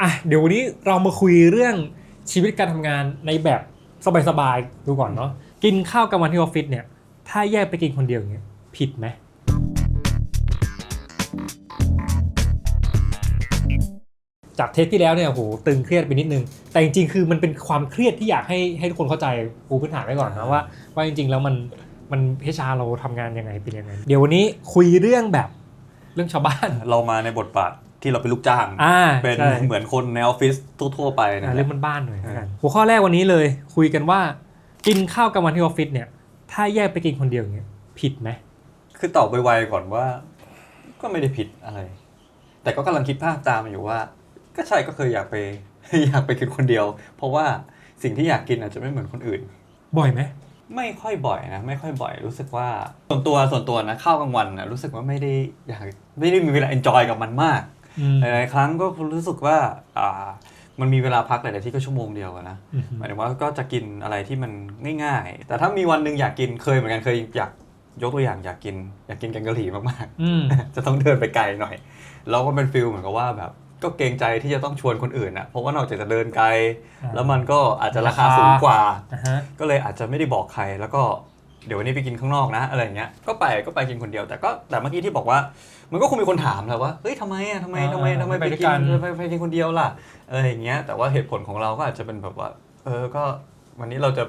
อะเดี๋ยววันนี้เรามาคุยเรื่องชีวิตการทำงานในแบบสบายๆดูก่อนเนาะกินข้าวกลางวันที่ออฟฟิศเนี่ย ถ้าแยกไปกินคนเดียวอย่างเงี้ยผิดไหมจากเทปที่แล้วเนี่ยโอ้โหตึงเครียดไปนิดนึง แต่จริงๆ คือมันเป็นความเครียดที่อยากให้ให้ทุกคนเข้าใจปูพื้นฐานไว้ก่อนนะว่า ว่าจริงๆ แล้วมันมันเฮชาเราทำงานยังไงเป็นยังไง เดี๋ยววันนี้คุยเรื่องแบบเรื่องชาวบ้าน เรามาในบทบาท ที่เราเป็นลูกจ้าง อ่าเป็นใช่เหมือนคนในออฟฟิศทั่วๆไปนะ อะฮะเรื่องมันบ้านๆหน่อยแล้วกันอ่าหัวข้อแรกวันนี้เลย คุยกันว่า กินข้าวกลางวันที่ออฟฟิศเนี่ย ถ้าแยกไปกินคนเดียวอย่างเงี้ยผิดไหม คือตอบไวๆก่อนว่า ก็ไม่ได้ผิดอะไร แต่ก็กำลังคิดภาพตามอยู่ว่า ก็ใช่ก็เคยอยากไป อยากไปกินคนเดียว เพราะว่าสิ่งที่อยากกินอาจจะไม่เหมือนคนอื่น บ่อยไหมไม่ค่อยบ่อยนะ ไม่ค่อยบ่อยรู้สึกว่าส่วนตัวส่วนตัวนะข้าวกลางวันนะรู้สึกว่าไม่ได้อยากไม่ได้มีเวลาเอนจอยกับมันมากอืม หลาย ๆ ครั้งก็รู้สึกว่าอ่ามันมีเวลาพักหลาย ๆ ที่ก็ชั่วโมงเดียวอะนะอืมหมายถึงว่าก็จะกินอะไรที่มันง่าย ๆ แต่ถ้ามีวันหนึ่งอยากกินเคยเหมือนกันเคยอยากยกตัวอย่างอยากกิน อยากกินแกงกะหรี่มากอืมๆจะต้องเดินไปไกลหน่อยแล้วก็เป็นฟิลเหมือนกับว่าแบบก็เกรงใจที่จะต้องชวนคนอื่นอะเพราะว่านอกจากจะเดินไกลอ่าแล้วมันก็อาจจะราคาราคาสูงกว่าอ่าฮะก็เลยอาจจะไม่ได้บอกใครแล้วก็เดี๋ยววันนี้ไปกินข้างนอกนะอะไรอย่างเงี้ยก็ไปก็ไปกินคนเดียวแต่ก็แต่เมื่อกี้ที่บอกว่ามันก็คงมีคนถามแหละว่าเฮ้ยทำไมอะทำไมทำไมทำไมไปกินไปไปกินคนเดียวล่ะอะไรอย่างเงี้ยแต่ว่าเหตุผลของเราก็อาจจะเป็นแบบว่า เออก็วันนี้เราจะ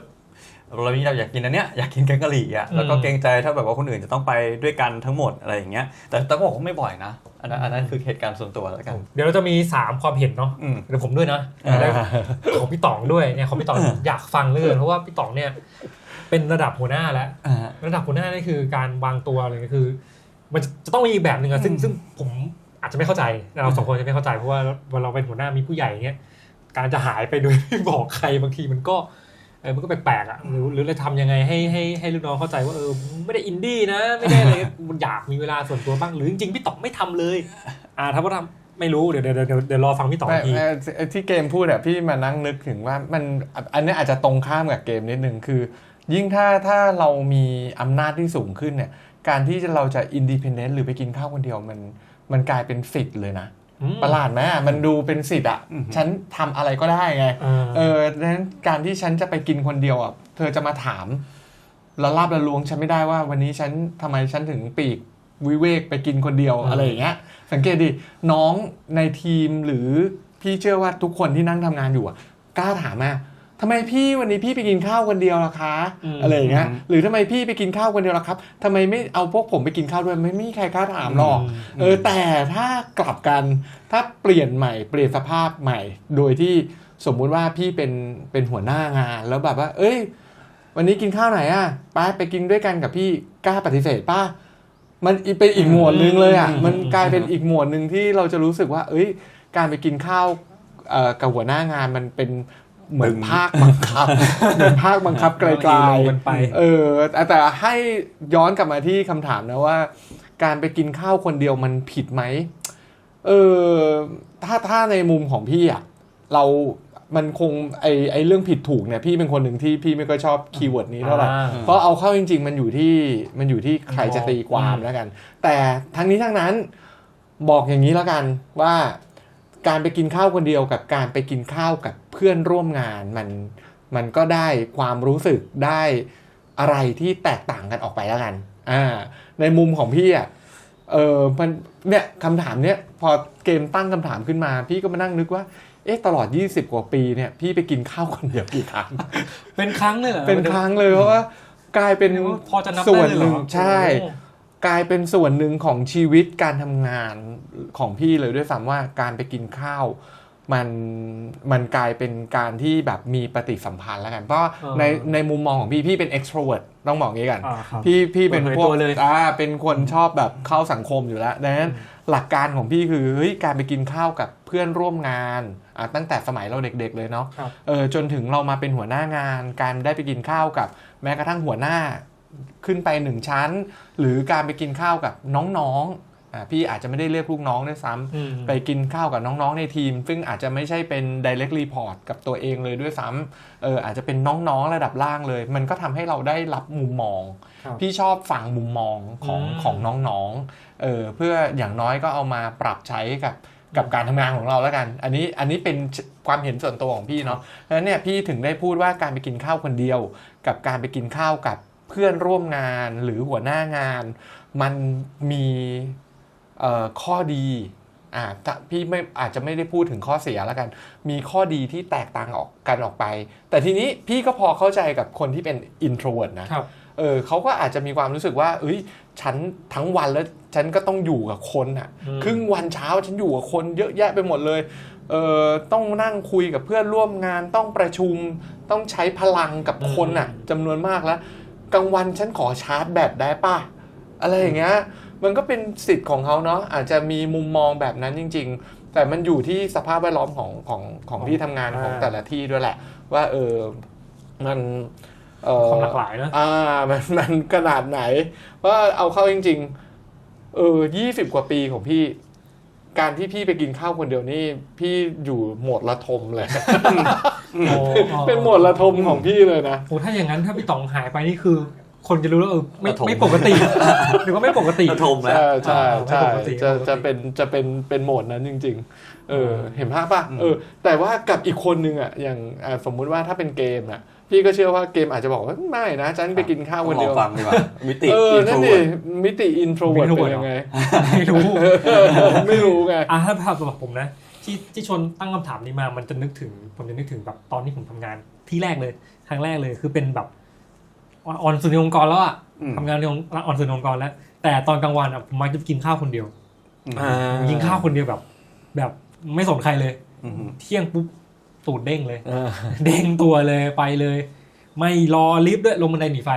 เรานี้เราอยากกินอันเนี้ยอยากกินแกงกะหรี่อะแล้วก็เกรงใจถ้าแบบว่าคนอื่นจะต้องไปด้วยกันทั้งหมดอะไรอย่างเงี้ยแต่แต่ก็บอกว่าไม่บ่อยนะอันนั้นอันนั้นคือเหตุการณ์ส่วนตัวแล้วกัน เดี๋ยวเราจะมี 3 ความเห็นเนาะอืมเดี๋ยวผมด้วยนะอ่าแล้วของพี่ต๋องด้วยเนี่ยของพี่ต๋องอยากฟังเหลยเพราะว่าพี่ต๋องเนี่ยเป็นระดับหัวหน้าแล้วอ่าระดับหัวหน้านี่คือการวางตัวอะไรก็คือ มันจะจะต้องมีอีกแบบหนึ่งอะซึ่งซึ่งผมอาจจะไม่เข้าใจเราสองคนจะไม่เข้าใจเพราะว่าเวลาเราเป็นหัวหน้ามีผู้ใหญ่เงี้ยการจะหายไปโดยไม่บอกใครบางทีมันก็เออมันก็แปลกๆอะหรือหรือเราทำยังไงให้ให้ให้ลูกน้องเข้าใจว่าเออไม่ได้อินดี้นะ ไม่ได้อะไรมันอยากมีเวลาส่วนตัวบ้างหรือจริงๆพี่ต๋องไม่ทำเลย อ่าถ้าว่าทำไม่รู้เดี๋ยวเดี๋ยวเดี๋ยวเดี๋ยวรอฟังพี่ต๋องไม่อีกที ไม่ไอ้ที่เกมพูดอะพี่มานั่งนึกถึงว่ามันอันนี้อาจจะตรงข้ามกับเกมนิดนึงคือ ยิ่งถ้าถ้าเรามีอำนาจที่สูงขึ้นเนี่ย การที่เราจะอินดิพ n เ e นต์หรือไปกินข้าวคนเดียวมันมันกลายเป็นสิทธิ์เลยนะอืมประหลาดไหมอะมันดูเป็นสิทธิ์อะอือฮึฉันทำอะไรก็ได้ไงเออเออดังนั้นการที่ฉันจะไปกินคนเดียวอะ เธอจะมาถามละลาบละลวงฉันไม่ได้ว่า วันนี้ฉันทำไมฉันถึงปีกวิเวกไปกินคนเดียวอืมอะไรอย่างเงี้ย สังเกตดิ น้องในทีมหรือพี่เชื่อว่าทุกคนที่นั่งทำงานอยู่อะ กล้าถามอะ ทำไมพี่วันนี้พี่ไปกินข้าวคนเดียวล่ะคะอะไรอย่างเงี้ยหรือทำไมพี่ไปกินข้าวคนเดียวล่ะครับทำไมไม่เอาพวกผมไปกินข้าวด้วยไม่มีใครกล้าถามหรอกเออแต่ถ้ากลับกันถ้าเปลี่ยนใหม่เปลี่ยนสภาพใหม่ โดยที่สมมุติว่าพี่เป็นเป็นหัวหน้างานแล้วแบบว่า เอ้ย วันนี้กินข้าวไหนอะไปไปกินด้วยกันกับพี่กล้าปฏิเสธป่ะมันอีเป็นอีกหมวดหนึ่งเลยอะอืม มันกลายเป็นอีกหมวดหนึ่งที่เราจะรู้สึกว่า เอ้ย การไปกินข้าวเอ่อกับหัวหน้างานมันเป็น เหมือนบึงภาคบังคับเหมือนภาคบังคับไกลบางทีลงกันไปๆเออแต่แต่ให้ย้อนกลับมาที่คำถามนะว่า การไปกินข้าวคนเดียวมันผิดไหมเออถ้าถ้าในมุมของพี่อะเรามันคงไอไอเรื่องผิดถูกเนี่ยพี่เป็นคนหนึ่งที่พี่ไม่ค่อยชอบคีย์เวิร์ดนี้เท่าไหร่อ่าเพราะเอาเข้าจริง ๆ มันอยู่ที่มันอยู่ที่ใครจะตีความอืมแล้วกัน แต่ทั้งนี้ทั้งนั้นบอกอย่างนี้แล้วกันว่าการไปกินข้าวคนเดียวกับการไปกินข้าวกับ เพื่อนร่วมงานมันมันก็ได้ความรู้สึกได้อะไรที่แตกต่างกันออกไปแล้วกันอ่าในมุมของพี่อะเออมันเนี่ยคำถามเนี้ยพอเกมตั้งคำถามขึ้นมา พี่ก็มานั่งนึกว่าเอ๊ะตลอด 20 กว่าปีเนี่ยพี่ไปกินข้าวคนเดียวกี่ครั้ง เป็นครั้งเลยเหรอเป็นครั้งเลยเพราะว่ากลายเป็นพอจะนับส่ได้วนเลยหเหรนึ่งอใช่โอ้กลายเป็นส่วนหนึ่งของชีวิตการทำงานของพี่เลยด้วยซ้ำว่าการไปกินข้าว มันมันกลายเป็นการที่แบบมีปฏิสัมพันธ์แล้วกัน เพราะในในมุมมองของพี่พี่เป็น extrovert ต้องบอกงี้กันอ่าครับพี่พี่เป็นเปิดเผยพวกตัวเลยอ่าเป็นคนชอบแบบเข้าสังคมอยู่แล้วดังนั้นหลักการของพี่คือเฮ้ยการไปกินข้าวกับเพื่อนร่วมงานอ่าตั้งแต่สมัยเราเด็กๆเลยเนาะครับเออจนถึงเรามาเป็นหัวหน้างาน การได้ไปกินข้าวกับ แม้กระทั่งหัวหน้าขึ้นไปหนึ่งชั้น หรือการไปกินข้าวกับน้องๆอ่า พี่อาจจะไม่ได้เรียกลูกน้องด้วยซ้ำอืมไปกินข้าวกับน้องๆในทีม ซึ่งอาจจะไม่ใช่เป็น direct report กับตัวเองเลยด้วยซ้ำเอออาจจะเป็นน้องๆระดับล่างเลย มันก็ทำให้เราได้รับมุมมองครับพี่ชอบฟังมุมมองของอืมของน้องๆเออเพื่ออย่างน้อยก็เอามาปรับใช้กับกับการทำงานของเราแล้วกัน อันนี้อันนี้เป็นความเห็นส่วนตัวของพี่เนาะเพราะฉะนั้นเนี่ยพี่ถึงได้พูดว่าการไปกินข้าวคนเดียว กับการไปกินข้าวกับเพื่อนร่วมงานหรือหัวหน้างาน มันมีเอ่อ ข้อดีอ่าถ้าพี่ไม่อาจจะไม่ได้พูดถึงข้อเสียแล้วกัน มีข้อดีที่แตกต่างออกกันออกไป แต่ทีนี้พี่ก็พอเข้าใจกับคนที่เป็น introvert นะครับเออเขาก็อาจจะมีความรู้สึกว่า เอ้ย ฉันทั้งวันแล้วฉันก็ต้องอยู่กับคนอะอืมครึ่งวันเช้าฉันอยู่กับคนเยอะแยะไปหมดเลย เออต้องนั่งคุยกับเพื่อนร่วมงาน ต้องประชุม ต้องใช้พลังกับคนอะจำนวนมากแล้ว กลางวันฉันขอชาร์จแบตได้ป่ะ อะไรอย่างเงี้ยมันก็เป็นสิทธิ์ของเขาเนาะอาจจะมีมุมมองแบบนั้นจริง ๆ แต่มันอยู่ที่สภาพแวดล้อมของของของที่ทำงานของแต่ละที่ด้วยแหละ ว่าเออมันเออความหลากหลายนะอ่ามันมันขนาดไหน ว่าเอาเข้าจริง ๆ เออยี่สิบกว่าปีของพี่ การที่พี่ไปกินข้าวคนเดียวนี่ พี่อยู่โหมดระทมเลยเป็นโหมดระทมของพี่เลยนะ โอ้ถ้าอย่างนั้นถ้าพี่ต๋องหายไปนี่คือ คนจะรู้แล้วเออไม่ระทม ไม่ปกติ หรือว่าไม่ปกติ ระทมแล้ว ใช่ใช่อ่าใช่ไม่ปกติจะไม่ปกติ จะเป็นจะเป็นเป็นโหมดนั้นจริง ๆ เอออืมเห็นภาพป่ะอืมเออ แต่ว่ากับอีกคนนึงอะอย่างอ่าสมมุติว่าถ้าเป็นเกมอะ พี่ก็เชื่อว่าเกมอาจจะบอกว่าไม่นะฉันไปกินข้าวคนเดียวลองฟังดีกว่ามิติ เอออินโทนั่รนเวิดิร์ดมิติอินโทรเวิร์ด introvert เป็นยังไงไม่รู้ เออผมไม่รู้ไง อะถ้าภาพสำหรับผมนะที่ที่ชนตั้งคำถามนี้มา มันจะนึกถึงผมจะนึกถึงแบบตอนที่ผมทำงานที่แรกเลยครั้งแรกเลยคือเป็นแบบ ออนสุนในองค์กรแล้วอะอืม ทำงานในองค์ออนสุนในองค์กรแล้ว แต่ตอนกลางวันอะผมมักจะกินข้าวคนเดียว อ่ากินข้าวคนเดียวแบบ แบบไม่สนใครเลย อืมเที่ยงปุ๊บตูดเด้งเลย อ่าเด้งตัวเลยไปเลย ไม่รอลิฟต์ด้วยลงบันไดหนีไฟ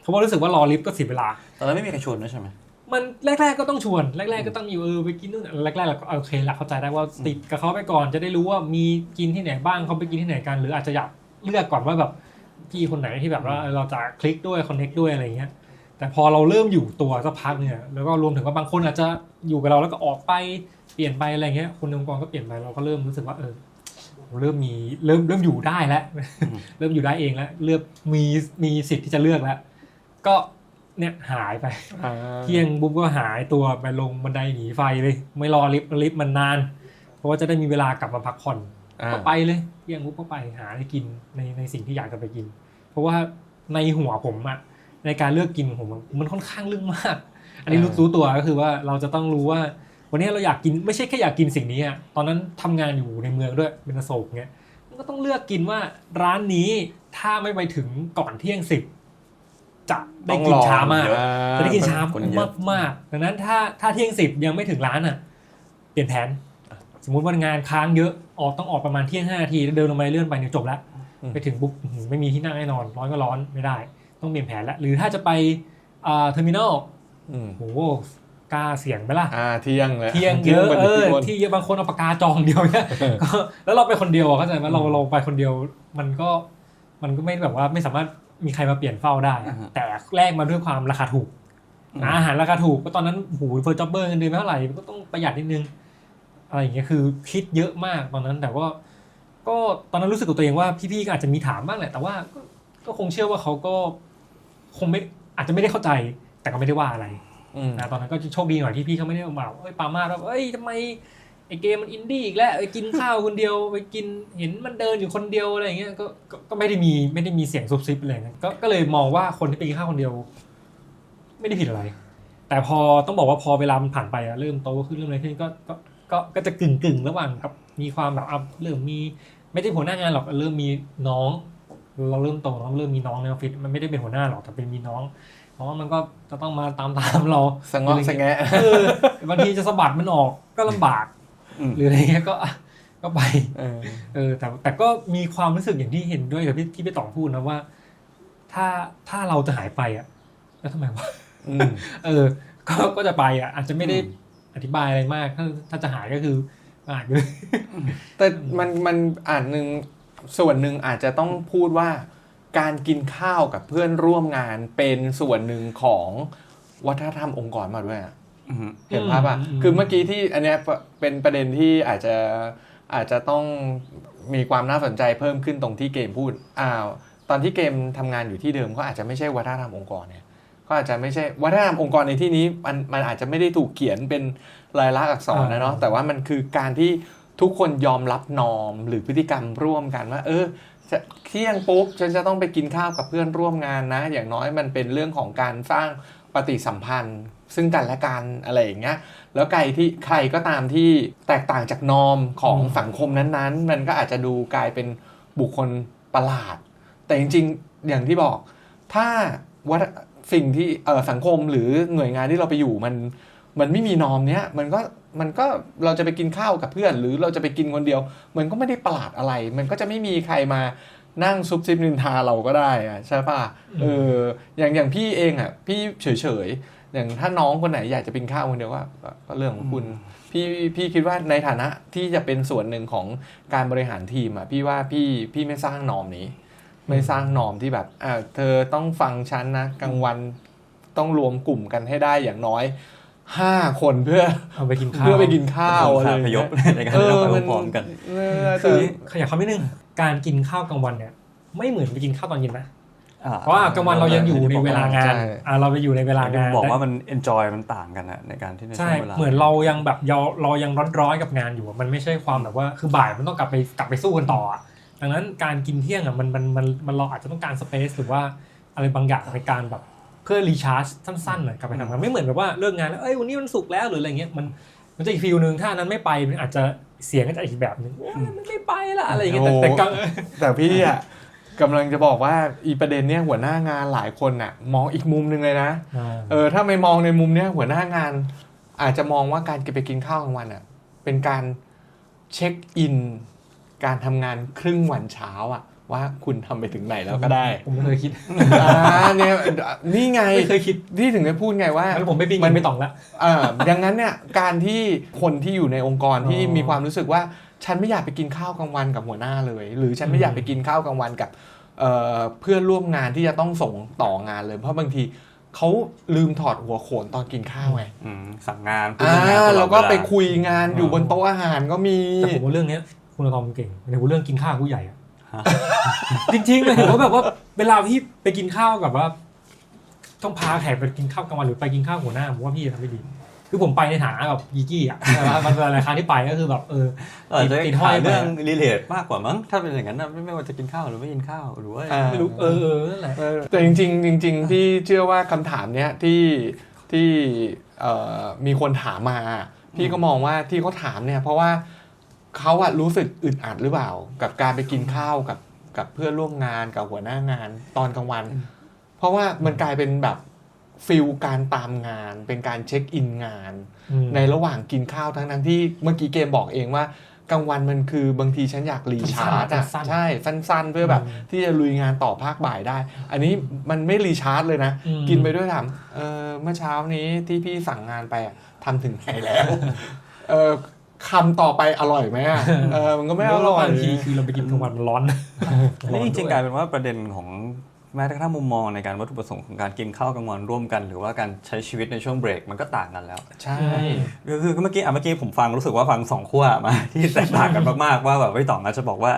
เพราะว่ารู้สึกว่ารอลิฟต์ก็เสียเวลา ตอนนั้นไม่มีใครชวนด้วยใช่ไหม มันแรก ๆก็ต้องชวนแรก ๆก็ต้องมีเออไปกินนู่นแรกๆเราก็โอเคละเข้าใจได้ว่าติดกับเขาไปก่อนจะได้รู้ว่ามีกินที่ไหนบ้างเขาไปกินที่ไหนกัน หรืออาจจะอยากเลือกก่อนว่าแบบ พี่คนไหนที่แบบว่าเออเราจะคลิกด้วยคอนเน็กด้วยอะไรเงี้ย แต่พอเราเริ่มอยู่ตัวสักพักเนี่ยแล้วก็รวมถึงว่าบางคนอาจจะอยู่กับเราแล้วก็ออกไปเปลี่ยนไปอะไรเงี้ยคนในองค์กรก็เปลี่ยนไปเราก็เริ่มรู้สึกว่าเออเราเริ่มมีเริ่มเริ่มอยู่ได้แล้ว เริ่มอยู่ได้เองแล้วเลือกมีมีสิทธิ์ที่จะเลือกแล้ว ก็เนี่ยหายไปอ่าเที่ยงบุ๊บก็หายตัวไปลงบันไดหนีไฟเลย ไม่รอลิฟต์ลิฟต์มันนาน เพราะว่าจะได้มีเวลากลับมาพักผ่อนอ่า ก็ไปเลยเที่ยงบุ๊บก็ไปหาอะไรกินในในสิ่งที่อยากจะไปกิน เพราะว่าในหัวผมอะในการเลือกกินของผมมันมันค่อนข้างเรื่องมาก อันนี้รู้รู้ตัวก็คือว่าเราจะต้องรู้ว่า วันนี้เราอยากกินไม่ใช่แค่อยากกินสิ่งนี้อะตอนนั้นทำงานอยู่ในเมืองด้วยเป็นอโศกเงี้ยมันก็ต้องเลือกกินว่าร้านนี้ถ้าไม่ไปถึงก่อนเที่ยงสิบจะได้กินช้ามากเยอะจะได้กินช้าคนเยมาอะกมากๆดังนั้นถ้าถ้าเที่ยงสิบยังไม่ถึงร้านอะ เปลี่ยนแผน สมมุติว่างานค้างเยอะออกต้องออกประมาณเที่ยงห้านาทีแล้วเดินลงมาเลื่อนไปเนี่ยจบแล้วอืมไปถึงปุ๊บอื้อหือไม่มีที่นั่งแน่นอน ร้อนก็ร้อนไม่ได้ ต้องเปลี่ยนแผนแล้วหรือถ้าจะไปอ่าเทอร์มินอลอืมโหกล้าเสี่ยงไหมล่ะอ่าเที่ยงเลยเที่ยงเยอะปฏิเออทินที่เยอะบางคนเอาปากกาจองเดียวเนี่ยก็แล้วเราไปคนเดียวอะเข้าใจไหมเราอืมเราไปคนเดียวมันก็มันก็ไม่แบบว่าไม่สามารถมีใครมาเปลี่ยนเฝ้าได้อะอ่าฮะแต่แลกมาด้วยความราคาถูกอืมอาหารราคาถูกก็ตอนนั้นโอ้โหูเฟอร์จ็อบเบอร์เงินเดือนไม่เท่าไหร่ก็ต้องประหยัดนิดนึง อะไรอย่างเงี้ยคือคิดเยอะมากตอนนั้นแต่ว่าก็ตอนนั้นรู้สึกกับตัวเองว่าพี่ๆก็อาจจะมีถามบ้างแหละแต่ว่าก็ก็คงเชื่อว่าเขาก็คงไม่อาจจะไม่ได้เข้าใจแต่ก็ไม่ได้ว่าอะไรอืมนะตอนนั้นก็โชคดีหน่อยที่พี่เขาไม่ได้มาแบบเอ้ยปามาสว่าเอ้ยทำไมไอเกมมันอินดี้อีกแล้วไปกินข้าวคนเดียวไปกินเห็นมันเดินอยู่คนเดียวอะไรอย่างเงี้ยก็ก็ก็ไม่ได้มีไม่ได้มีเสียงซุบซิบอะไรเงี้ยก็ก็เลยมองว่าคนที่ไปกินข้าวคนเดียว ไม่ได้ผิดอะไร แต่พอต้องบอกว่าพอเวลามันผ่านไปอะเริ่มโตขึ้นเริ่มอะไรขึ้นก็ ก็ก็ก็จะกึ่งกึ่งๆระหว่างกับ มีความแบบอะเริ่มมีไม่ได้หัวหน้างานหรอกเริ่มมีน้อง เราเริ่มโตเราเริ่มมีน้องในออฟฟิศมันไม่ได้เป็นหัวหน้าหรอกแต่เป็นมีน้องเพราะว่ามันก็จะต้องมาตามตามๆเราสงอสงแงะเออบางทีจะสะบัดมันออกก็ลำบากอืมหรืออะไรเงี้ยก็อะก็ไปเออเออแต่แต่ก็มีความรู้สึกอย่างที่เห็นด้วยกับที่ที่พี่ต่องพูดนะว่า ถ้าถ้าเราจะหายไปอะ แล้วทำไมวะอืมเออ ก็ก็จะไปอะ อาจจะไม่ได้ อืมอธิบายอะไรมาก ถ้าถ้าจะหายก็คืออ่านไปเลยแต่มันมันอ่านหนึ่งส่วนหนึ่งอาจจะต้องพูดว่า การกินข้าวกับเพื่อนร่วมงานเป็นส่วนหนึ่งของวัฒนธรรมองค์กรมาด้วยอะอืมเห็นภาพป่ะอืมคือเมื่อกี้ที่อันเนี้ยเป็นประเด็นที่อาจจะอาจจะต้องมีความน่าสนใจเพิ่มขึ้นตรงที่เกมพูดอ้าวตอนที่เกมทำงานอยู่ที่เดิมก็อาจจะไม่ใช่วัฒนธรรมองค์กรเนี่ย ก็อาจจะไม่ใช่วัฒนธรรมองค์กรในที่นี้มันมันอาจจะไม่ได้ถูกเขียนเป็นลายลักษณ์อักษรนะเนาะแต่ว่ามันคือการที่ทุกคนยอมรับนอมหรือพฤติกรรมร่วมกันว่า เออจะเที่ยงปุ๊บฉันจะต้องไปกินข้าวกับเพื่อนร่วมงานนะ อย่างน้อยมันเป็นเรื่องของการสร้างปฏิสัมพันธ์ ซึ่งกันและกันอะไรอย่างเงี้ยแล้วใครที่ใครก็ตามที่แตกต่างจากนอมของสังคมนั้นๆ มันก็อาจจะดูกลายเป็นบุคคลประหลาด แต่จริงๆอย่างที่บอก ถ้าวัฒ สิ่งที่เออสังคมหรือหน่วยงานที่เราไปอยู่มันมันไม่มีนอมเนี้ยมันก็มันก็เราจะไปกินข้าวกับเพื่อน หรือเราจะไปกินคนเดียว มันก็ไม่ได้ประหลาดอะไร มันก็จะไม่มีใครมานั่งซุบซิบนินทาเราก็ได้อะใช่ป่ะเอออย่างอย่างพี่เองอะพี่เฉยๆอย่างถ้าน้องคนไหนอยากจะกินข้าวคนเดียวก็ก็ก็เรื่องของคุณพี่พี่คิดว่าในฐานะที่จะเป็นส่วนหนึ่งของการบริหารทีมอะพี่ว่าพี่พี่ไม่สร้างนอมนี้ ไม่สร้างนอมที่แบบอ่าเธอต้องฟังฉันนะกลางวันต้องรวมกลุ่มกันให้ได้อย่างน้อยห้าคนเพื่อเอาไปกินข้าวเพื่อไปกินข้าวเป็นอะไรองค์อย่างคาพยเงี้พยในการเอเดินอไปมันพร้อมๆกันเออคืแต่อขยับเขาไม่นึงการกินข้าวกลางวันเนี่ย ไม่เหมือนไปกินข้าวตอนเย็นนะอ่เพราะว่ากลางวันเรายังอยู่ในเวลางานอ่าเราไปอยู่ในเวลางานบอกว่ามัน enjoy มันต่างกันอะในการที่ในช่ใช่วงเวลาเหมือนเรายังแบบเราเรายังร้อนๆกับงานอยู่อะมันไม่ใช่ความแบบว่าคือบ่ายมันต้องกลับไปกลับไปสู้กันต่ออะ ดังนั้นการกินเที่ยงอะมันมันมันมันเราอาจจะต้องการสเปซหรือว่าอะไรบางอย่างในการแบบเพื่อรีชาร์จสั้นๆหน่อยกลับไปทำงานไม่เหมือนแบบว่าเลิกงานแล้วเอ้ยวันนี้มันสุกร์แล้วหรืออะไรเงี้ยมันมันจะอีกฟิลหนึ่งถ้าอันนั้นไม่ไปมันอาจจะเสียงก็จะอีกแบบหนึ่งโอ้ยมันไม่ไปละอะไรอย่างเงี้ยแต่แต่กลาง แต่พี่อะกำลังจะบอกว่าอีประเด็นเนี้ยหัวหน้างานหลายคนน่ะ มองอีกมุมหนึ่งเลยนะ เออถ้าไม่มองในมุมเนี้ยหัวหน้างาน อาจจะมองว่าการไปกินข้าวกลางวันอะเป็นการเช็คอิน การทำงานครึ่งวันเช้าอะว่าคุณทำไปถึงไหนแล้วก็ได้ผมไม่เคยคิดอ่าเนี่ยนี่ไงไม่เคยคิดที่ถึงได้พูดไงว่างั้นผมไม่ปิ้งมันไม่ต้องละ อ่าดังนั้นเนี่ยการที่คนที่อยู่ในองค์กรที่อ๋อมีความรู้สึกว่าฉันไม่อยากไปกินข้าวกลางวันกับหัวหน้าเลย หรือฉันไม่อยากไปกินข้าวกลางวันกับเอ่อเพื่อนร่วมงานที่จะต้องส่งต่องานเลย เพราะบางทีเขาลืมถอดหัวโขนตอนกินข้าวไงอืมสั่งงานพูดอ่าเรื่องงานตลอดแล้วก็เวลาไปคุยงานอยู่บนโต๊ะอาหารก็มี แต่ผมว่าเรื่องเนี้ย คุณทอมเก่งในเรื่องกินข้าวกับผู้ใหญ่อะจริงๆเลยผมว่าแบบว่าเวลาพี่ไปกินข้าวกับว่า ต้องพาแขกไปกินข้าวกลางวันหรือไปกินข้าวหัวหน้าผมว่าพี่ทำไม่ดี คือผมไปในฐานะแบบยีกี้อะแต่ว่ามันหลายครั้งที่ไปก็คือแบบเอออาจจะติดห้อยหาเรื่องไปรีเลทมากกว่ามั้งถ้าเป็นอย่างนั้นนะไม่ไม่ว่าจะกินข้าวหรือไม่กินข้าวหรือว่าอ่าไม่รู้เออเออนั่นแหละเออแต่จริงๆจริงๆพี่เชื่อว่าคำถามเนี้ยที่ที่เอ่อมีคนถามมา พี่ก็มองว่าที่เขาถามเนี่ยเพราะว่า เขาอะรู้สึกอึดอัดหรือเปล่า กับการไปกินข้าวกับกับเพื่อนร่วมงานกับหัวหน้างานตอนกลางวัน เพราะว่ามันกลายเป็นแบบฟิลการตามงาน เป็นการเช็คอินงานอืมในระหว่างกินข้าวทั้งทั้งๆที่เมื่อกี้เกมบอกเองว่ากลางวันมันคือบางทีฉันอยากรีชาร์จอะสั้นๆใช่สั้นๆ เพื่อแบบอืมที่จะลุยงานต่อภาคบ่ายได้ อันนี้มันไม่รีชาร์จเลยนะอืมกินไปด้วยถามเออเมื่อเช้านี้ที่พี่สั่งงานไปอะทำถึงไหนแล้วเออ คำต่อไปอร่อยไหมอะเออมันก็ไม่อร่อยบางทีคือเราไปกินกลางวันมันร้อนอันนี้จริงๆกลายเป็นว่าประเด็นของแม้กระทั่งมุมมองในการวัตถุประสงค์ของการกินข้าวกลางวันร่วมกัน หรือว่าการใช้ชีวิตในช่วงเบรกมันก็ต่างกันแล้ว ใช่ คือคือเมื่อกี้อะเมื่อกี้ผมฟังรู้สึกว่าฟังสองขั้วมา ที่แตกต่างกันมากๆว่าแบบพี่ต่องอาจจะบอกว่า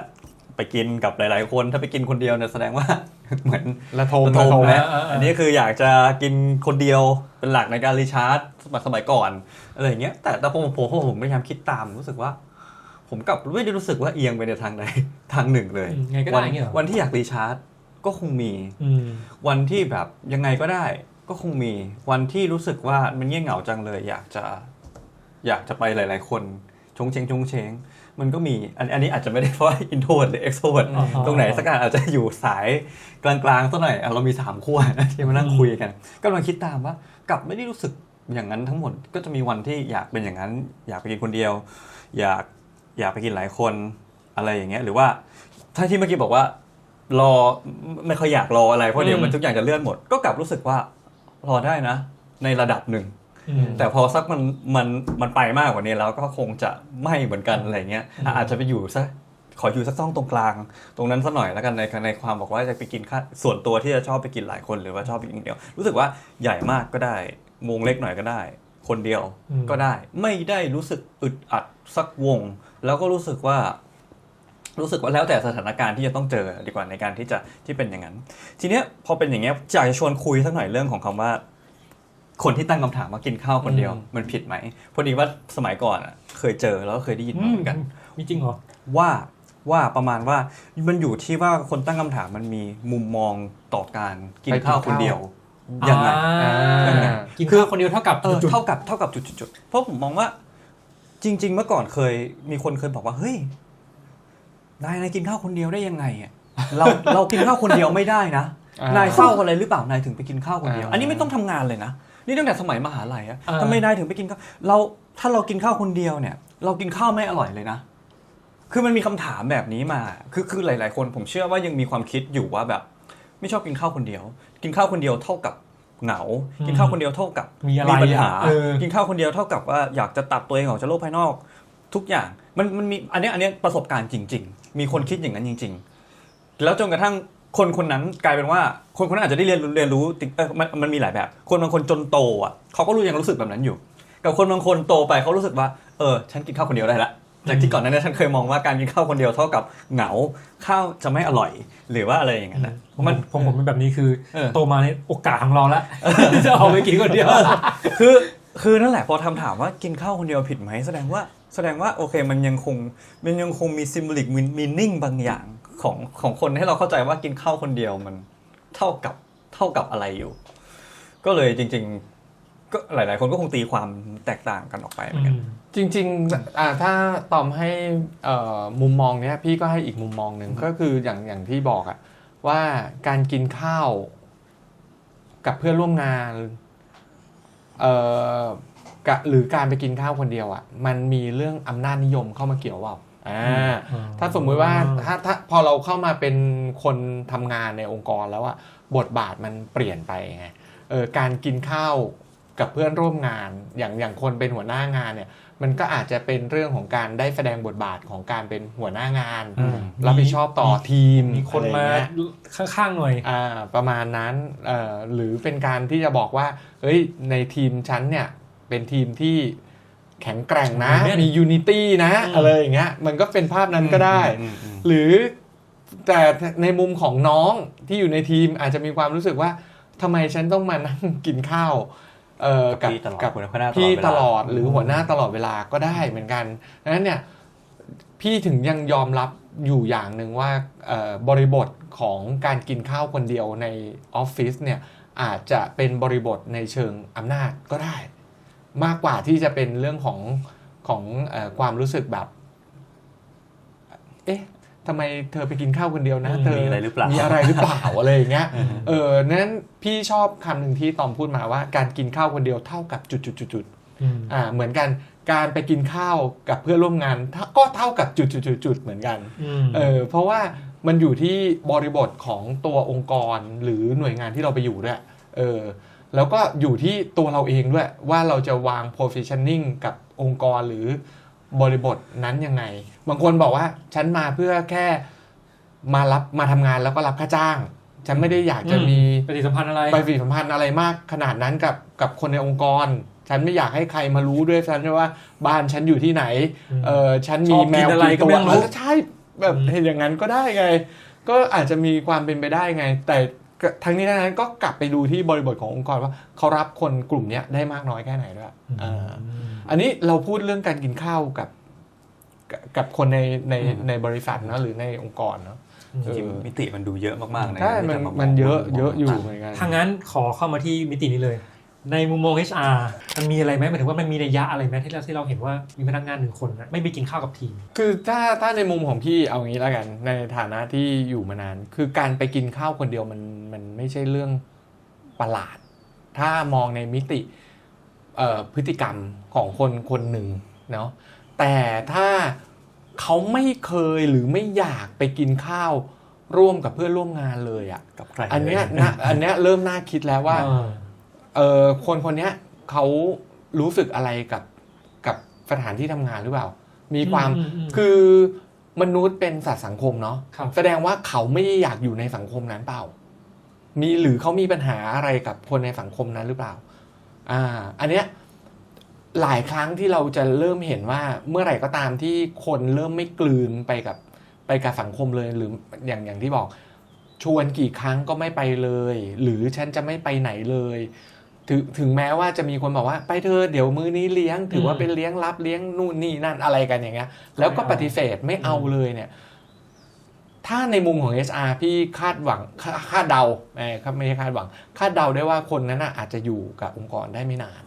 ไปกินกับหลาย ๆ คนถ้าไปกินคนเดียวเนี่ยแสดงว่า เหมือนละโทมระทละมโทมนะเออเออเอออัอันนี้คืออยากจะกินคนเดียวเป็นหลักในการรีชาร์จสมัยสมัยก่อน อะไรอย่างเงี้ยแต่แต่ผมผมผมผมพยายามคิดตามรู้สึกว่า ผมกลับไม่ได้รู้สึกว่าเอียงไปในทางใดทางหนึ่งเลยอืมไงก็ได้วันเงี้ยเหรอวันที่อยากรีชาร์จก็คงมีอืมวันที่แบบยังไงก็ได้ก็คงมีวันที่รู้สึกว่ามันเงียบเหงาจังเลย อยากจะอยากจะไปหลาย ๆ คนชงเชงชงเชงมันก็มีอันอันนี้อาจจะไม่ได้เพราะอินโทรหรือเอ็กโทรอ๋อตรงไหนสักอย่างอาจจะอยู่สายกลางๆสักหน่อยอะเรามีสามขั้วนะที่มานั่งคุยกัน ก็ลองคิดตามว่ากลับไม่ได้รู้สึก อย่างนั้นทั้งหมดก็จะมีวันที่อยากเป็นอย่างนั้น อยากไปกินคนเดียว อยากอยากไปกินหลายคนอะไรอย่างเงี้ยหรือว่าถ้าที่เมื่อกี้บอกว่ารอไม่ค่อยอยากรออะไรเพราะเดี๋ยวมันทุกอย่างจะเลื่อนหมด ก็กลับรู้สึกว่ารอได้นะ ในระดับหนึ่งอืมแต่พอสักมันมันมันไปมากกว่านี้แล้วก็คงจะไม่เหมือนกันอะไรเงี้ยอะอาจจะไปอยู่สักขออยู่สักซ่องตรงกลาง ตรงนั้นสักหน่อยแล้วกันในในความบอกว่าจะไปกินข้าวส่วนตัวที่จะชอบไปกินหลายคนหรือว่าชอบไปกินคนเดียว รู้สึกว่าใหญ่มากก็ได้ วงเล็กหน่อยก็ได้ คนเดียวอืมก็ได้ ไม่ได้รู้สึกอึดอัดสักวง แล้วก็รู้สึกว่า รู้สึกว่าแล้วแต่สถานการณ์ที่จะต้องเจอดีกว่าในการที่จะที่เป็นอย่างนั้น ทีเนี้ยพอเป็นอย่างเงี้ยอยากจะชวนคุยสักหน่อยเรื่องของคำว่า คนที่ตั้งคำถามว่ากินข้าวคนเดียวอืมมันผิดไหมพอดีว่าสมัยก่อนอะเคยเจอแล้วก็เคยได้ยินมาเหมือนกันมีจริงเหรอว่าว่าประมาณว่ามันอยู่ที่ว่าคนตั้งคำถามมันมีมุมมองต่อการกินไปกินข้าวคนข้าวเดียว ยังไงอ่ายังไง กินข้าวคนเดียวเท่ากับเออจุดๆเท่ากับเท่ากับจุดๆๆเพราะผมมองว่าจริง ๆ เมื่อก่อนเคยมีคนเคยบอกว่าเฮ้ยนายนายกินข้าวคนเดียวได้ยังไงอะเราเรากินข้าวคนเดียวไม่ได้นะอ่านนายเศร้าอะไรหรือเปล่านายถึงไปกินข้าวคนเดียว อ่า อันนี้ไม่ต้องทำงานเลยนะนี่ตั้งแต่สมัยมหาลัยอะอ่า ทำไมนายถึงไปกินข้าวเราถ้าเรากินข้าวคนเดียวเนี่ย เรากินข้าวไม่อร่อยเลยนะ คือมันมีคำถามแบบนี้มา คือคือหลาย ๆ คนผมเชื่อว่ายังมีความคิดอยู่ว่าแบบ ไม่ชอบกินข้าวคนเดียว กินข้าวคนเดียวเท่ากับเหงา กินข้าวคนเดียวเท่ากับมีอะไรปัญหาอะเออ กินข้าวคนเดียวเท่ากับว่าอยากจะตัดตัวเองออกจากโลกภายนอก ทุกอย่างมันมันมีอันเนี้ยอันเนี้ยประสบการณ์จริง ๆ มีคนคิดอย่างนั้นจริง ๆ แล้วจนกระทั่งคนคนนั้นกลายเป็นว่า คนคนนั้นอาจจะได้เรียนรู้เรียนรู้ติเออมันมันมีหลายแบบ คนบางคนจนโตอะเขาก็รู้ยังรู้สึกแบบนั้นอยู่ กับคนบางคนโตไปเขารู้สึกว่าเออฉันกินข้าวคนเดียวได้ละ จากที่ก่อนหนั้นฉันเคยมองว่าการกินข้าวคนเดียวเท่ากับเหงาข้าวจะไม่อร่อย หรือว่าอะไรอย่างนั้นนะผมมันผมผมเป็นแบบนี้คือเออโตมาในโอกาสของเราแล้วจะออกไปกินคนเดียวคือคือนั่นแหละพอทำถามว่ากินข้าวคนเดียวผิดไหมแสดงว่าแสดงว่าโอเคมันยังคงมันยังคงมีซิม b ลิกมีนิ่งบางอย่างของของคนให้เราเข้าใจว่ากินข้าวคนเดียวมันเท่ากับเท่ากับอะไรอยู่ ก็เลยจริง ๆ ก็หลาย ๆ คนก็คงตีความแตกต่างกันออกไปเหมือนกัน จริงๆอ่าถ้าตอมให้เอ่อมุมมองเนี้ยพี่ก็ให้อีกมุมมองหนึ่งก็คืออย่างอย่างที่บอกอะว่าการกินข้าวกับเพื่อนร่วมงานเอ่อกะหรือการไปกินข้าวคนเดียวอะมันมีเรื่องอำนาจนิยมเข้ามาเกี่ยวเปล่าอ่าถ้าสมมุติว่าถ้าถ้าพอเราเข้ามาเป็นคนทำงานในองค์กรแล้วอะบทบาทมันเปลี่ยนไปไงเออการกินข้าว กับเพื่อนร่วมงาน อย่างอย่างคนเป็นหัวหน้างานเนี่ย มันก็อาจจะเป็นเรื่องของการได้แสดงบทบาทของการเป็นหัวหน้างานอืมรับผิดชอบต่อทีมมีคนมาอะไรเงี้ยข้างๆหน่อยอ่าประมาณนั้นเอ่อหรือเป็นการที่จะบอกว่าเฮ้ยในทีมฉันเนี่ยเป็นทีมที่แข็งแกร่งนะแน่นมียูนิตี้นะอืมอะไรอย่างเงี้ยมันก็เป็นภาพนั้นก็ได้อืมอืมหรือแต่ในมุมของน้องที่อยู่ในทีมอาจจะมีความรู้สึกว่าทำไมฉันต้องมานั่งกินข้าว เอ่อกักับบพี่ตลอดหัวหน้าพี่ตตลลออดดเวลาหรือหัวหน้าตลอดเวลาก็ได้เหมือนกันดังนั้นเนี่ยพี่ถึงยังยอมรับอยู่อย่างหนึ่งว่าเอ่อบริบทของการกินข้าวคนเดียวในออฟฟิศเนี่ยอาจจะเป็นบริบทในเชิงอำนาจก็ได้ มากกว่าที่จะเป็นเรื่องของของเออความรู้สึกแบบ เอ๊ะ ทำไมเธอไปกินข้าวคนเดียวนะอืมเธอมีอะไรหรือเปล่ามีอะไรหรือเปล่าอะไรอย่างเงี้ยอืมเออนั้นพี่ชอบคำหนึ่งที่ตอมพูดมาว่า การกินข้าวคนเดียวเท่ากับจุดจุดจุดจุดอืมอ่าเหมือนกันการไปกินข้าวกับเพื่อนร่วมงานถ้าก็เท่ากับจุดจุดจุดจุดเหมือนกันมเออเพราะว่ามันอยู่ที่บริบทของตัวองค์กรหรือหน่วยงานที่เราไปอยู่ด้วยเออแล้วก็อยู่ที่ตัวเราเองด้วยว่าเราจะวาง positioning กับองค์กรหรือ บริบทนั้นยังไง บางคนบอกว่าฉันมาเพื่อแค่มารับมาทำงานแล้วก็รับค่าจ้าง ฉันไม่ได้อยากจะมีปฏิสัมพันธ์อะไร ไปฝีสัมพันธ์อะไรมากขนาดนั้นกับกับคนในองค์กร ฉันไม่อยากให้ใครมารู้ด้วยฉันว่าบ้านฉันอยู่ที่ไหนอืมเออฉันชมีอบกินแมวอะไรกี่ก็ตัวไม่รู้ เออใช่แบบอืมเห็นอย่างนั้นก็ได้ไง ก็อาจจะมีความเป็นไปได้ไง แต่ก็ ทั้งนี้ทั้งนั้นก็กลับไปดูที่บริบทขององค์กรว่าเขารับคนกลุ่มเนี้ยได้มากน้อยแค่ไหนด้วยเอออันนี้เราพูดเรื่องการกินข้าวกับ กับกับคนในในอืมในบริษัทเนอะหรือในองค์กรเนาะจริงๆมิติมันดูเยอะมากๆนะใช่มันที่จะามันเยอะมงเยอะอยู่เหมือนกันทางนั้นขอเข้ามาที่มิตินี้เลย ในมุมมอง HR มันมีอะไรไหมหมายถึงว่ามันมีนัยยะอะไรไหมที่เราที่เราเห็นว่ามีพนักงานหนึ่งคนนะไม่ไปกินข้าวกับทีม คือถ้าถ้าในมุมของพี่เอางี้แล้วกัน ในฐานะที่อยู่มานาน คือการไปกินข้าวคนเดียวมันมันไม่ใช่เรื่องประหลาด ถ้ามองในมิติเอ่อพฤติกรรมของคนคนหนึ่งเนาะแต่ถ้าเขาไม่เคยหรือไม่อยากไปกินข้าวร่วมกับเพื่อนร่วมงานเลยอะ่ะกับใครอันเนี้ยเลยนะอันเนี้ยเริ่มน่าคิดแล้วว่า เออเออคนคนเนี้ยเขารู้สึกอะไรกับกับสถานที่ทำงานหรือเปล่า มีความอืมอืมอืม คือมนุษย์เป็นสัตว์สังคมเนาะ ครับ แสดงว่าเขาไม่ได้อยากอยู่ในสังคมนั้นเปล่า มีหรือเขามีปัญหาอะไรกับคนในสังคมนั้นหรือเปล่า อ่า อันเนี้ยหลายครั้งที่เราจะเริ่มเห็นว่าเมื่อไหร่ก็ตามที่คนเริ่มไม่กลืนไปกับไปกับสังคมเลยหรืออย่างอย่างที่บอก ชวนกี่ครั้งก็ไม่ไปเลย หรือฉันจะไม่ไปไหนเลย ถึงถึงแม้ว่าจะมีคนบอกว่าไปเธอะเดี๋ยวมื้อนี้เลี้ยง ถือว่าอืมเป็นเลี้ยงรับเลี้ยงนู่นนี่นั่นอะไรกันอย่างเงี้ย แล้วก็ปฏิเสธไม่เอาเลยเนี่ย ถ้าในมุมของ HR พี่คาดหวังคาคาดเดาเอ้ยครับไม่ใช่คาดหวัง คาดเดาได้ว่าคนนั้นน่ะอาจจะอยู่กับองค์กรได้ไม่นาน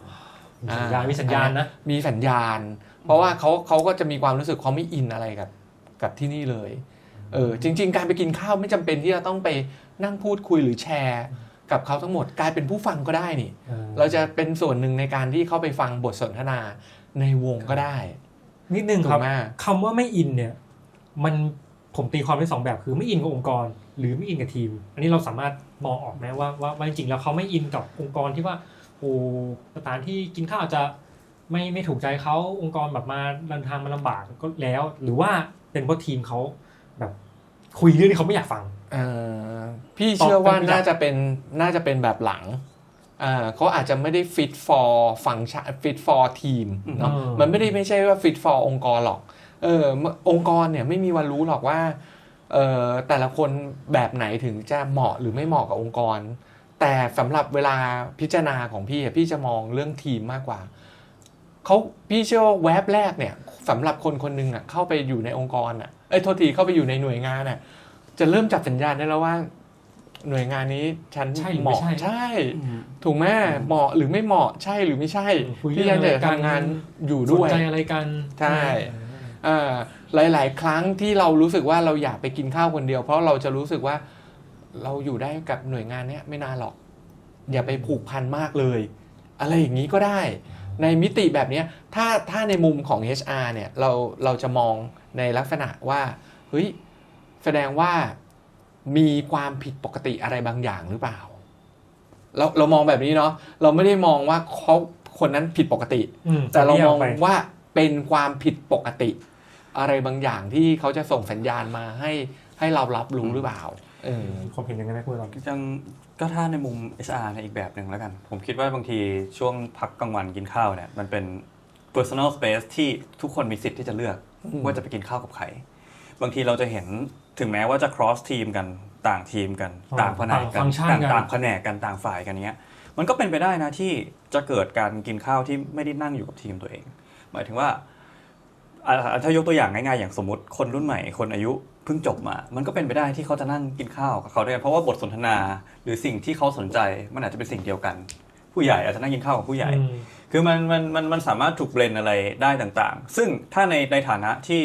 มีสัญญาณมีสัญญาณนะมีสัญญาณ เพราะว่าเขาเขาก็จะมีความรู้สึกเขาไม่อินอะไรกับกับที่นี่เลยเออจริง ๆ การไปกินข้าวไม่จำเป็นที่จะต้องไปนั่งพูดคุยหรือแชร์ กับเขาทั้งหมดกลายเป็นผู้ฟังก็ได้นี่ เราจะเป็นส่วนหนึ่งในการที่เข้าไปฟังบทสนทนาในวงก็ได้ นิดนึงถูครับกไหมคำว่าไม่อินเนี่ยมันผมตีความได้สองแบบคือไม่อินกับองค์กร หรือไม่อินกับทีม อันนี้เราสามารถมองออกไหมว่าว่าว่าจริงๆแล้วเขาไม่อินกับองค์กรที่ว่าโอ้สถานที่กินข้าวอาจจะไม่ไม่ถูกใจเขาองค์กรแบบมาเดินทางมาลำบากก็แล้ว หรือว่าเป็นเพราะทีมเขาแบบคุยเรื่องที่เขาไม่อยากฟังเอ่อ พี่เชื่อว่าตอบเป็นน่าจะเป็นน่าจะเป็นแบบหลังอ่าเขาอาจจะไม่ได้ fit for ฟังก์ชัน fit for ทีมเนาะเออมันไม่ได้ไม่ใช่ว่า fit for องค์กรหรอกเออองค์กรเนี่ยไม่มีวันรู้หรอกว่าเออแต่ละคนแบบไหนถึงจะเหมาะหรือไม่เหมาะกับองค์กร แต่สำหรับเวลาพิจารณาของพี่อะพี่จะมองเรื่องทีมมากกว่าเขาพี่เชื่อว่าแวบแรกเนี่ยสำหรับคนคนหนึ่งอะเข้าไปอยู่ในองค์กรอะเอ้ยโทษทีเข้าไปอยู่ในหน่วยงานอะ จะเริ่มจับสัญญาณได้แล้วว่า หน่วยงานนี้ฉันใช่หรือเหไม่มาะใช่ ใช่ ถูกไหมเหมาะหรือไม่เหมาะใช่หรือไม่ใช่คุยที่เรื่ยัองงอะไรจะกันทำงานอยู่สด้นวย ใจอะไรกันใช่ อ่าหลาย ๆ ครั้งที่เรารู้สึกว่าเราอยากไปกินข้าวคนเดียว เพราะเราจะรู้สึกว่าเราอยู่ได้กับหน่วยงานเนี้ยไม่นานหรอก อย่าไปผูกพันมากเลย อะไรอย่างนี้ก็ได้ ในมิติแบบเนี้ยถ้าถ้าในมุมของ HR เนี่ยเราเราจะมองในลักษณะว่าเฮ้ย แสดงว่ามีความผิดปกติอะไรบางอย่างหรือเปล่า เราเรามองแบบนี้เนาะเราไม่ได้มองว่าเขาคนนั้นผิดปกติอืมแต่เรามองไปว่าเป็นความผิดปกติ อะไรบางอย่างที่เขาจะส่งสัญญาณมาให้ให้เรารับรู้หรือเปล่าเออผมเห็นยังไงไหมคุณตอนจังก็ถ้าในมุม HR ในอีกแบบหนึ่งแล้วกัน ผมคิดว่าบางทีช่วงพักกลางวันกินข้าวเนี่ยมันเป็น personal space ที่ทุกคนมีสิทธิ์ที่จะเลือกอืมว่าจะไปกินข้าวกับใคร บางทีเราจะเห็น ถึงแม้ว่าจะ cross ทีมกันต่างทีมกันอ๋อต่างแผนกกัต่างฟันงก์ชันต่างกัน ต่างแผนกกันต่างฝ่ายกันเนี้ย มันก็เป็นไปได้นะที่จะเกิดการกินข้าวที่ไม่ได้นั่งอยู่กับทีมตัวเอง หมายถึงว่าอ่าถ้ายกตัวอย่างง่ายๆ อย่างสมมติคนรุ่นใหม่คนอายุเพิ่งจบมา มันก็เป็นไปได้ที่เขาจะนั่งกินข้าวกับเขาด้วยกันเพราะว่าบทสนทนาหรือสิ่งที่เขาสนใจมันอาจจะเป็นสิ่งเดียวกัน ผู้ใหญ่อาจจะนั่งกินข้าวกับผู้ใหญ่ อืม คือมันมันมันมันสามารถถูกเบลนอะไรได้ต่างๆ ซึ่งถ้าในในฐานะที่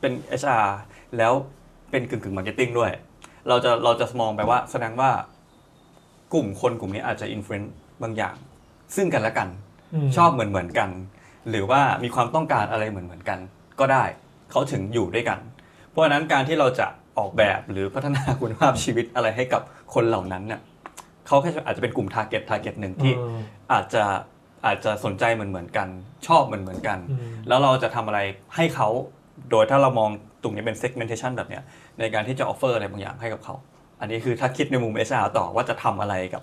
เป็น HR แล้ว เป็นกึ่งกึ่งมาร์เก็ตติ้งด้วย เราจะเราจะมองไปว่าแสดงว่ากลุ่มคนกลุ่มนี้อาจจะอินฟลูเอนซ์บางอย่าง ซึ่งกันและกันมชอบเหมือนเหมือนกัน หรือว่ามีความต้องการอะไรเหมือนเหมือนกัน ก็ได้เขาถึงอยู่ด้วยกัน เพราะฉะนั้นการที่เราจะออกแบบหรือพัฒนาคุณภาพชีวิตอะไรให้กับคนเหล่านั้นเนี่ยเขาแค่อาจจะเป็นกลุ่ม target target หนึ่งที่เอออาจจะอาจจะสนใจเหมือนเหมือนกัน ชอบเหมือนเหมือนกันอืมแล้วเราจะทำอะไรให้เขาโดยถ้าเรามอง ตรงนี้เป็น segmentation แบบเนี้ยในการที่จะ offer อะไรบางอย่างให้กับเขา อันนี้คือถ้าคิดในมุม HR ต่อว่าจะทำอะไรกับ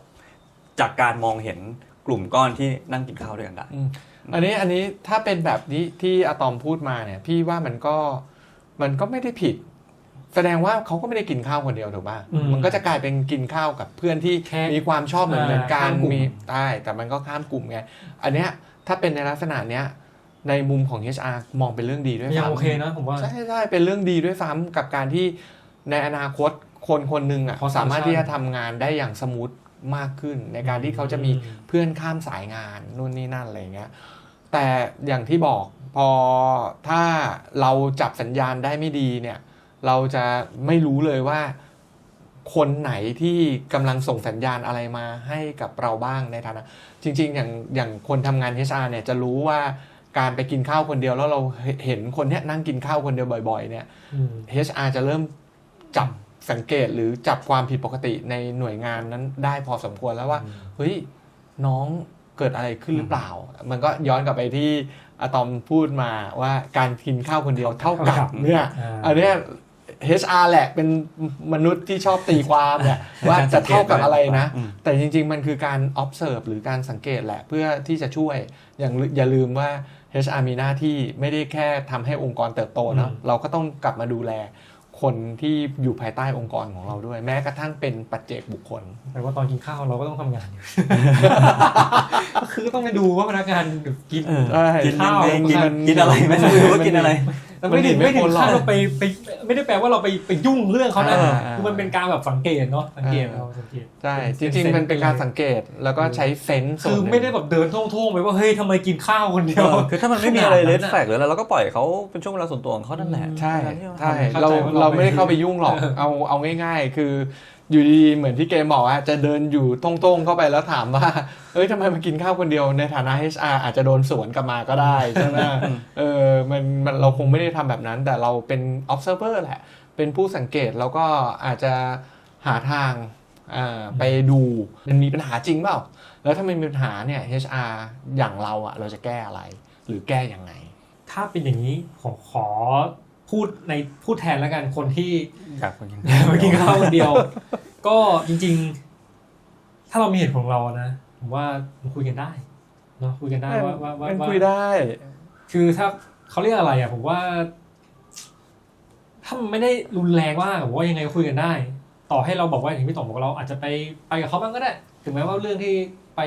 จากการมองเห็นกลุ่มก้อนที่นั่งกินข้าวด้วยกันได้อืมอันนี้อันนี้ถ้าเป็นแบบนี้ที่อะตอมพูดมาเนี่ย พี่ว่ามันก็มันก็ไม่ได้ผิด แสดงว่าเขาก็ไม่ได้กินข้าวคนเดียวถูกป่ะอืมมันก็จะกลายเป็นกินข้าวกับเพื่อนที่แค่มีความชอบเหมือนเหมือนกันข้ามกลุ่มมีได้แต่มันก็ข้ามกลุ่มไงอันเนี้ยถ้าเป็นในลักษณะเนี้ย ในมุมของ HR มองเป็นเรื่องดีด้วยยังซ้ำโอเคนะผมว่า ใช่ใช่เป็นเรื่องดีด้วยซ้ำกับการที่ในอนาคตคนคนหนึ่งอะเพราะสามารถ function ที่จะทำงานได้อย่างสมูทมากขึ้น ในการที่เขาจะมีอืม เพื่อนข้ามสายงานนู่นนี่นั่นอะไรเงี้ยแต่อย่างที่บอกพอถ้าเราจับสัญญาณได้ไม่ดีเนี่ย เราจะไม่รู้เลยว่า คนไหนที่กำลังส่งสัญญาณอะไรมาให้กับเราบ้างในฐานะ จริง ๆ อย่างอย่างคนทำงาน HR เนี่ยจะรู้ว่า การไปกินข้าวคนเดียวแล้วเราเห็นคนเนี้ยนั่งกินข้าวคนเดียวบ่อย ๆ เนี่ยอืม HR จะเริ่มจับสังเกตหรือจับความผิดปกติในหน่วยงานนั้นได้พอสมควรแล้วว่าเฮ้ยน้องเกิดอะไรขึ้นหรือเปล่า มันก็ย้อนกลับไปที่อะตอมพูดมาว่าการกินข้าวคนเดียวเท่ากับเนี่ยอ่าอันเนี้ย HR แหละเป็นมนุษย์ที่ชอบตีความเนี่ยว่าจะเท่ากับอะไรนะอืมแต่จริง ๆ มันคือการ observe หรือการสังเกตแหละเพื่อที่จะช่วยอย่างอย่าลืมว่า HR มีหน้าที่ไม่ได้แค่ทำให้องค์กรเติบโตเนอะอืมเราก็ต้องกลับมาดูแลคนที่อยู่ภายใต้องค์กรของเราด้วย แม้กระทั่งเป็นปัจเจกบุคคลแต่ว่าตอนกินข้าวเราก็ต้องทำงานอยู่ก็คือต้องไปดูว่าพนักงานกินเออใช่กินข้าวยังไงกินมันกินอะไรไม่รู้ว่ากินอะไรแต่ไม่ถึงมันหนีไม่ไม่ถึพ้งนหรอกขั้นเราไปไปไม่ได้แปลว่าเราไปไปยุ่งเรื่องเขานะอ่าอ่าคือมันเป็นการแบบสังเกตเนาะสังเกตอ่าเราสังเกตใช่จเป็นริงเซนส์ๆมันเป็นการไปเลยสังเกตแล้วก็ใช้เซนส์ส่วนคือหนึ่งไม่ได้แบบเดินโท่งๆไปว่าเฮ้ยทำไมกินข้าวคนเดียวเออคือถ้ามันไม่มีอะไรขนาดเลนั้ดนอะแฟกหรืออะไรเราก็ปล่อยเขาเป็นช่วงเวลาส่วนตัวของเขานั่นแหละใช่การที่เราใช่เข้าเราใจว่าเราเราไม่ได้ไปเข้าไปยุ่งหรอกเอาเอาง่าย ๆ คือ อยู่ดีๆเหมือนที่เกมบอกว่าจะเดินอยู่ตรงๆเข้าไปแล้วถามว่าเอ้ยทำไมมากินข้าวคนเดียวในฐานะ HR อาจจะโดนสวนกลับมาก็ได้ใช่ไหมเออมันมันเราคงไม่ได้ทำแบบนั้น แต่เราเป็น observer แหละ เป็นผู้สังเกตแล้วก็อาจจะหาทางอ่าไปดูมันมีปัญหาจริงเปล่า แล้วถ้ามันมีปัญหาเนี่ย HR อย่างเราอะเราจะแก้อะไร หรือแก้ยังไง ถ้าเป็นอย่างนี้ผมขอ พูดในพูดแทนแล้วกันคนที่อยากไปกินมากินข้าวคนเดียว ก็จริง ๆ ถ้าเรามีเหตุผลของเรานะผมว่ามันคุยกันได้เนาะคุยกันได้ว่าว่าว่ามันว่าคุยได้ คือถ้าเขาเรียกอะไรอะผมว่า ถ้ามันไม่ได้รุนแรงมากผมว่ายังไงก็คุยกันได้ ต่อให้เราบอกว่าอย่างที่พี่ต่องบอกเราอาจจะไปไปกับเขาบ้างก็ได้ ถึงแม้ว่าเรื่องที่ไป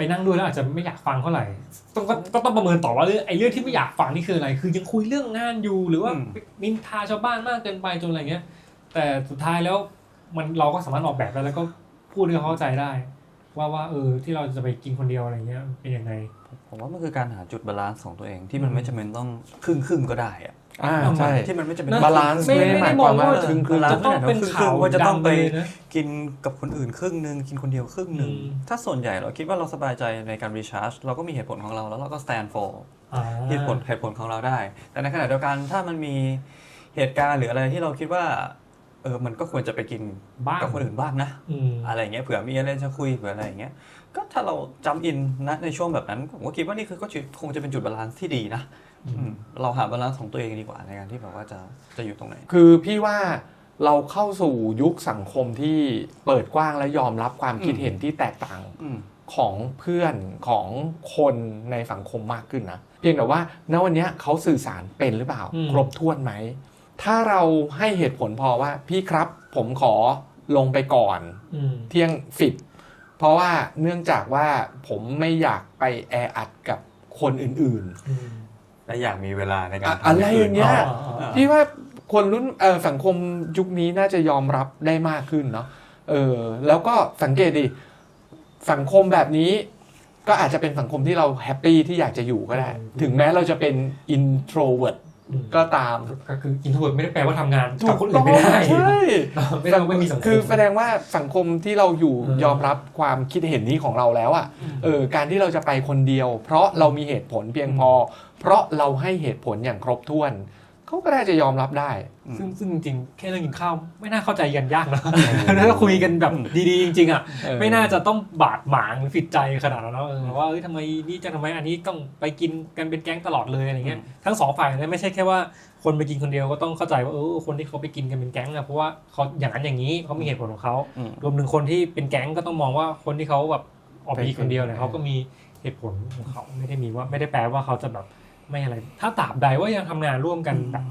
ไปนั่งด้วยแล้วอาจจะไม่อยากฟังเท่าไหร่ต้องก็ก็ต้องประเมินต่อว่าเรื่องไอ้เรื่องที่ไม่อยากฟังนี่คืออะไร คือยังคุยเรื่องงานอยู่หรือว่าอืม นินทาชาวบ้านมากเกินไปจนอะไรเงี้ย แต่สุดท้ายแล้วมันเราก็สามารถออกแบบได้แล้วก็พูดให้เขาเข้าใจได้ ว่าว่าเออที่เราจะไปกินคนเดียวอะไรเงี้ยเป็นยังไง ผมว่ามันคือการหาจุดบาลานซ์ของตัวเองที่มันไม่จำเป็นต้องครึ่งครึ่งๆก็ได้อะอ่าใช่ที่มันไม่จำเป็นนะบาลานซ์ไม่ไม่ได้ไม่หมายได้คมอวางมว่าว่าครึ่งครึ่งจะต้องเป็นครึ่งๆข่าวว่าจะต้องไปดัเลยนะกินกับคนอื่นครึ่งหนึ่งกินคนเดียวครึ่งหนึ่งอืม ถ้าส่วนใหญ่เราคิดว่าเราสบายใจในการรีชาร์จเราก็มีเหตุผลของเราแล้วเราก็ stand for อ่า เหตุผลเหตุผลของเราได้ แต่ในขณะเดียวกันถ้ามันมีเหตุการณ์หรืออะไรที่เราคิดว่าเออมันก็ควรจะไปกินบ้าง กับคนอื่นบ้างนะ อืม อะไรอย่างเงี้ยเผื่อมีอะไรจะคุยเผื่ออะไรอย่างเงี้ย ก็ถ้าเราจำอินนะในช่วงแบบนั้น ผมก็คิดว่านี่คือก็คงจะเป็นจุดบาลานซ์ที่ดีนะอืมเราหาบาลานซ์ของตัวเองดีกว่าในการที่แบบว่าจะจะอยู่ตรงไหน คือพี่ว่าเราเข้าสู่ยุคสังคมที่เปิดกว้างและยอมรับความคิดเห็นที่แตกต่าง อืม ของเพื่อนของคนในสังคมมากขึ้นนะ เพียงแต่ว่าณวันเนี้ยเขาสื่อสารเป็นหรือเปล่า อืม ครบถ้วนไหม ถ้าเราให้เหตุผลพอว่าพี่ครับผมขอลงไปก่อน อืม เที่ยงสิบ เพราะว่าเนื่องจากว่าผมไม่อยากไปแออัดกับคนอื่นอืมและอยากมีเวลาในการอะทำอะไรอย่างเงี้ยอ่าอ่าอ่าๆพี่ว่าคนรุ่นเอ่อสังคมยุคนี้น่าจะยอมรับได้มากขึ้นเนาะเออแล้วก็สังเกตดิสังคมแบบนี้ ก็อาจจะเป็นสังคมที่เราแฮปปี้ที่อยากจะอยู่ก็ได้อืมถึงแม้เราจะเป็น introvert อืม ก็ตามก็คืออินโทรเวิร์ไม่ได้แปลว่าทำงานกับคนอื่นไม่ได้ใช่ไม่ได้ไม่มีสังคมคือแสดงว่าสังคมที่เราอยู่อืมยอมรับความคิดเห็นนี้ของเราแล้วอะอืมเออการที่เราจะไปคนเดียว เพราะเรามีเหตุผลเพียงพอ เพราะเราให้เหตุผลอย่างครบถ้วน เขาก็น่าจะยอมรับได้ ซึ่งซึ่งจริงๆแค่เรื่องกินข้าวไม่น่าเข้าใจกันยากนะถ้าคุยกันแบบดีๆจริงๆอะเออไม่น่าจะต้องบาดหมางหรือผิดใจขนาดนั้นแล้วเออว่าเอ้ยทำไมนี่จะทำไมอันนี้ต้องไปกินกันเป็นแก๊งตลอดเลยอะไรเงี้ยทั้งสองฝ่ายนะไม่ใช่แค่ว่าคนไปกินคนเดียวก็ต้องเข้าใจว่าเออคนที่เขาไปกินกันเป็นแก๊งอะเพราะว่าเขาอย่างนั้นอย่างนี้เขามีเหตุผลของเขาอืมรวมถึงคนที่เป็นแก๊งก็ต้องมองว่าคนที่เขาแบบออกไปกินคนเดียวเนี่ยเขาก็มีเหตุผลของเขาไม่ได้มีว่าไม่ได้แปลว่าเขาจะแบบ ไม่อะไร ถ้าตราบใดว่ายังทำงานร่วมกันแบบ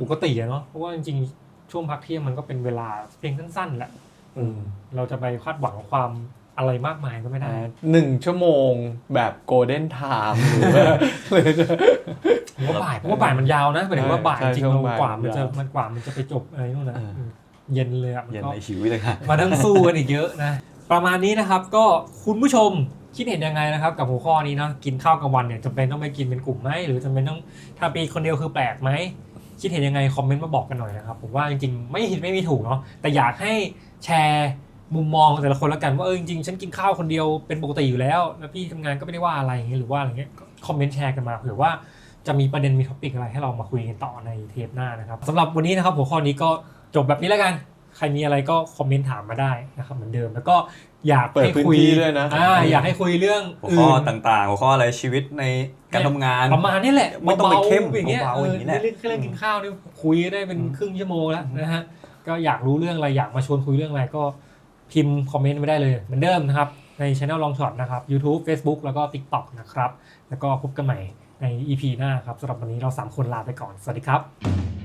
ปกติอะเนาะเพราะว่าจริงๆ ช่วงพักเที่ยงมันก็เป็นเวลาเพียงสั้นๆแหละอืมเราจะไปคาดหวังความอะไรมากมายก็ไม่ได้ หนึ่งชั่วโมงแบบโกลเด้นไทม์หรือว่าหรือจะ ผมว่าบ่ายผมว่าบ่ายมันยาวนะหมายถึงว่าบ่ายใช่จริงช่วงๆบ่ายกว่ามันจะยาวมันกว่ามันจะไปจบอะไรนู่นนะเออมเย็นเลยอะมันเย็นก็ในชีวิตเลยค่ะ มาทั้งสู้กันอีกเยอะนะ ประมาณนี้นะครับก็คุณผู้ชม คิดเห็นยังไงนะครับกับหัวข้อนี้เนาะกินข้าวกลางวันเนี่ยจำเป็นต้องไปกินเป็นกลุ่มไหมหรือจำเป็นต้องถ้าไปคนเดียวคือแปลกไหมคิดเห็นยังไงคอมเมนต์มาบอกกันหน่อยนะครับผมว่าจริงๆไม่ผิดไม่มีถูกเนาะแต่อยากให้แชร์มุมมองของแต่ละคนแล้วกันว่าเออจริงๆฉันกินข้าวคนเดียวเป็นปกติอยู่แล้วแล้วพี่ทำงานก็ไม่ได้ว่าอะไรอย่างเงี้ยหรือว่าอะไรเงี้ยคอมเมนต์แชร์กันมาเผื่อว่าจะมีประเด็นมีท็อปิกอะไรให้เรามาคุยกันต่อในเทปหน้านะครับสำหรับวันนี้นะครับหัวข้อนี้ก็จบแบบนี้แล้วกัน ใครมีอะไรก็คอมเมนต์ถามมาได้นะครับเหมือนเดิม แล้วก็ อยากเปิดให้พื้นคุยที่ด้วยนะอ่าอยากให้คุยเรื่องหัวอื่ข้อนต่างๆหัวข้ออะไรชีวิตในการทำงานประมาณนี้แหละไม่ต้องไปเข้มบาๆอย่างเงี้ยเบาๆอย่างนี้แหละเรื่องเรื่องกินข้าวนี่คุยได้เป็นครึ่งชั่วโมงแล้วนะฮะก็อยากรู้เรื่องอะไรอยากมาชวนคุยเรื่องอะไรก็พิมพ์คอมเมนต์ไม่ได้เลยเหมือนเดิมนะครับในช anel ลองช็อตนะครับ YouTube Facebook แล้วก็ TikTok นะครับ แล้วก็พบกันใหม่ใน EP หน้าครับสำหรับวันนี้เรา 3 คนลาไปก่อน สวัสดีครับ